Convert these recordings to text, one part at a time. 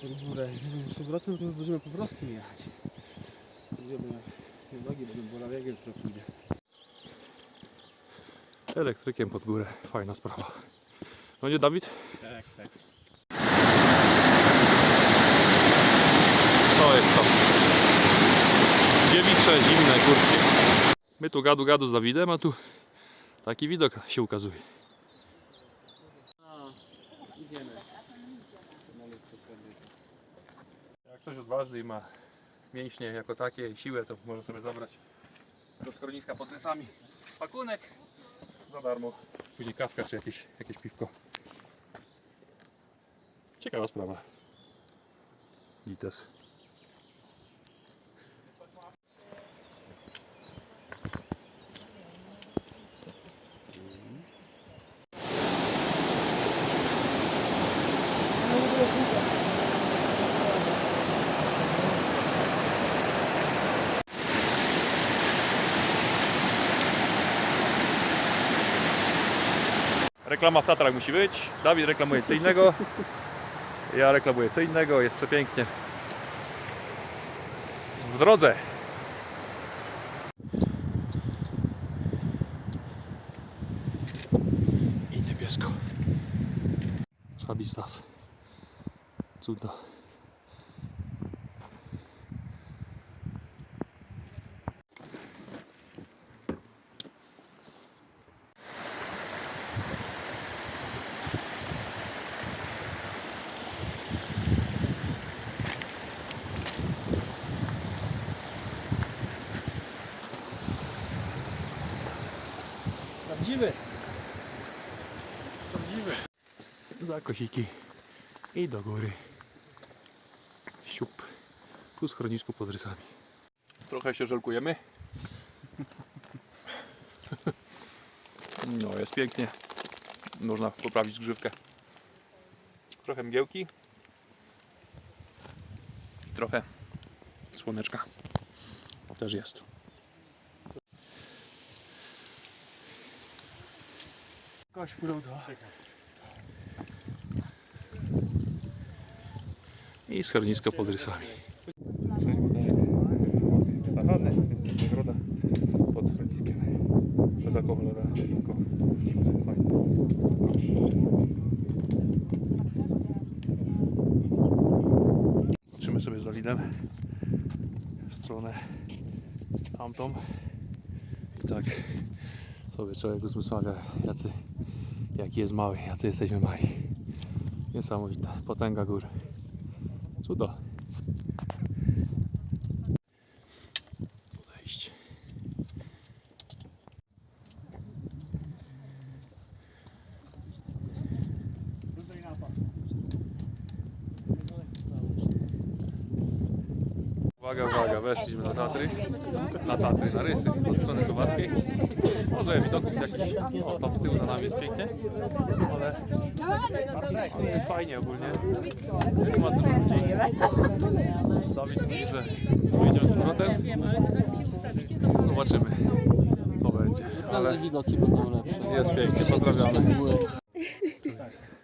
pod górę z powrotem to już będziemy po prostu jechać. Będziemy, nogi bolały, jak jutro pójdzie. Elektrykiem pod górę, fajna sprawa. No nie Dawid? Tak, tak. To jest to. Dziewicze, zimne, górskie. My tu gadu gadu z Dawidem, a tu taki widok się ukazuje. No, idziemy. Malutko wtedy. Jak ktoś odważny i ma mięśnie jako takie i siłę, to może sobie zabrać do schroniska pod lesami pakunek za darmo. Później kawka czy jakieś, jakieś piwko. Ciekawa sprawa. Lites. Reklama w Tatrach musi być. Dawid reklamuje co innego. Ja reklamuję co innego. Jest przepięknie. W drodze. I niebiesko. Szabistaw. Cuda. Za kosiki. I do góry. Siup. Tu schronisko pod rysami. Trochę się żelkujemy. No, jest pięknie. Można poprawić grzywkę. Trochę mgiełki. Trochę słoneczka. Też jest. Kość pluto. I schronisko pod rysami. Tachany, więc nagroda pod schroniskiem. Bezalkoholowe piwko. Zimne, fajne. Patrzymy sobie z Dawidem w stronę tamtą. I tak sobie człowiek uzmysławia, jaki jest mały, jacy jesteśmy mali. Niesamowite, potęga gór. Cudo. Podejście. Uwaga, uwaga, weszliśmy na Tatry, na Tatry, na Rysy, od strony słowackiej. Może widoków jakiś, o tam z tyłu za nami jest pięknie, ale, ale jest fajnie ogólnie. Klimat dużo ludzi. Dawid mówi, że wyjdziemy z powrotem. Zobaczymy, co będzie. Ale widoki będą lepsze. jest pięknie, pozdrawiamy. Jest, jest.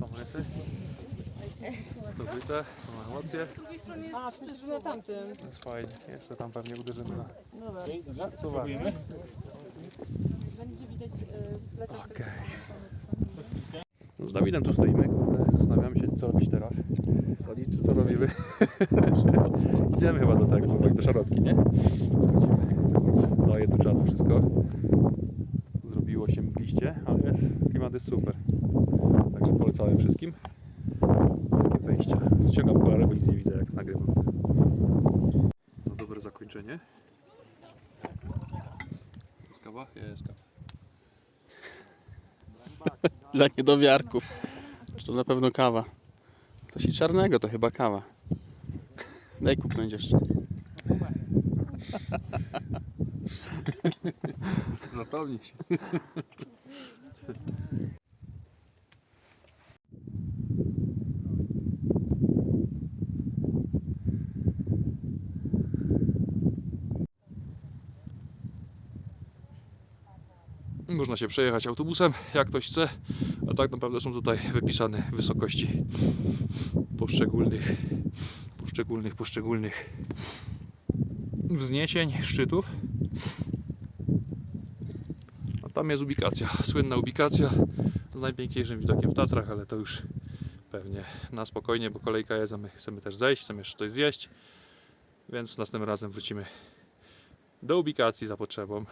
Są rysy. Zdobyte, są emocje. A, przecież na tamtym. Jest fajnie. Jeszcze tam pewnie uderzymy na Dobra. Słowacki. Będzie widać y, plecak. Okej. No z Dawidem tu stoimy, kurde, zastanawiamy się co robić teraz. Sadzić czy Co robimy? Idziemy chyba do tego, powoli do szarotki, nie? Schodzimy. Daje tu czadu wszystko. Zrobiło się mgliście, ale jest, klimat jest super. Także polecałem wszystkim. Takie wejścia. Ściągam okulary, bo nic nie widzę jak nagrywam. No dobre zakończenie. Jest kawa? Jest kawa. Dla niedowiarków. Czy to na pewno kawa? Coś i czarnego to chyba kawa. Daj kupnąć jeszcze. Zapomnij się. Można się przejechać autobusem, jak ktoś chce, a tak naprawdę są tutaj wypisane wysokości poszczególnych, poszczególnych, poszczególnych wzniesień, szczytów. A tam jest ubikacja, słynna ubikacja z najpiękniejszym widokiem w Tatrach, ale to już pewnie na spokojnie, bo kolejka jest, a my chcemy też zejść, chcemy jeszcze coś zjeść, więc następnym razem wrócimy do ubikacji za potrzebą.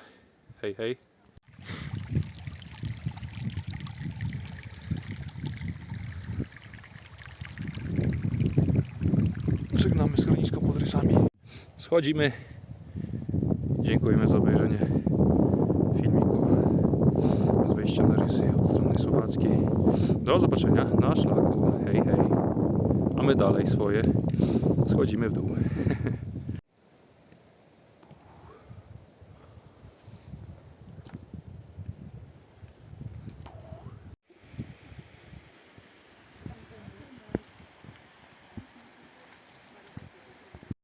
Hej, hej. Żegnamy schronisko pod rysami. Schodzimy. Dziękujemy za obejrzenie filmiku z wejścia na rysy od strony słowackiej. Do zobaczenia na szlaku. Hej, hej. A my dalej swoje schodzimy w dół.